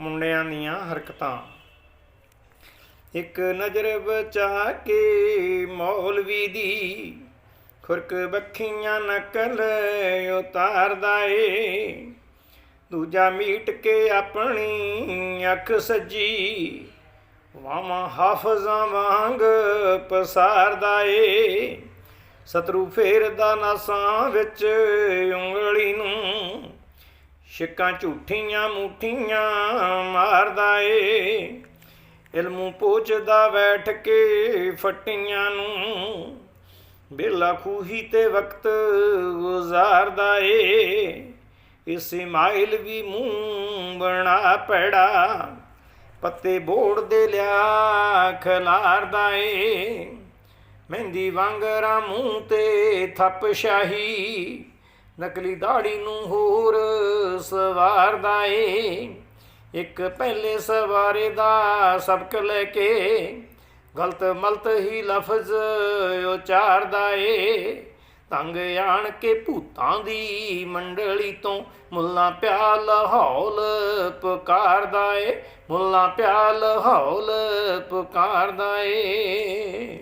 ਮੁੰਡਿਆਂ ਦੀਆਂ ਹਰਕਤਾਂ। ਇੱਕ ਨਜ਼ਰ ਬਚਾ ਕੇ ਮੌਲਵੀ ਦੀ ਖੁਰਕ ਬੱਖੀਆਂ ਨਕਲ ਉਤਾਰਦਾ ਏ। ਦੂਜਾ ਮੀਟ ਕੇ ਆਪਣੀ ਅੱਖ ਸੱਜੀ ਵਾਵਾਂ ਹਾਫਜ਼ਾਂ ਵਾਂਗ ਪਸਾਰਦਾ ਏ। ਸਤਰੂ ਫੇਰਦਾ ਨਾਸਾਂ ਵਿੱਚ ਉਂਗਲੀ ਨੂੰ ਛਿੱਕਾਂ ਝੂਠੀਆਂ ਮੂਠੀਆਂ ਮਾਰਦਾ ਏ। ਇਲਮੂ ਪੋਚਦਾ ਬੈਠ ਕੇ ਫੱਟੀਆਂ ਨੂੰ। ਬੇਲਾ ਖੂਹੀ ਤੇ ਵਕਤ ਗੁਜ਼ਾਰਦਾ ਏ। ਇਸ ਇਸਮਾਇਲ ਵੀ ਮੂੰਹ ਬਣਾ ਪੈੜਾ। ਪੱਤੇ ਬੋੜ ਦੇ ਲਿਆ ਖਲਾਰਦਾ ਏ। ਮਹਿੰਦੀ ਵਾਂਗਰਾ ਮੂੰਹ ਤੇ ਥੱਪ ਸ਼ਾਹੀ। ਨਕਲੀ ਦਾੜੀ ਨੂੰ ਹੋਰ ਸਵਾਰਦਾ ਏ ਇੱਕ ਪਹਿਲੇ ਸਵਾਰੇ ਦਾ ਸਬਕ ਲੈ ਕੇ ਗਲਤ ਮਲਤ ਹੀ ਲਫ਼ਜ਼ ਉਚਾਰਦਾ ਏ ਤੰਗ ਆਣ ਕੇ ਭੂਤਾਂ ਦੀ ਮੰਡਲੀ ਤੋਂ ਮੁੱਲਾ ਪਿਆਲ ਹੌਲ ਪੁਕਾਰਦਾ ਏ ਮੁੱਲਾ ਪਿਆਲ ਹੌਲ ਪੁਕਾਰਦਾ ਏ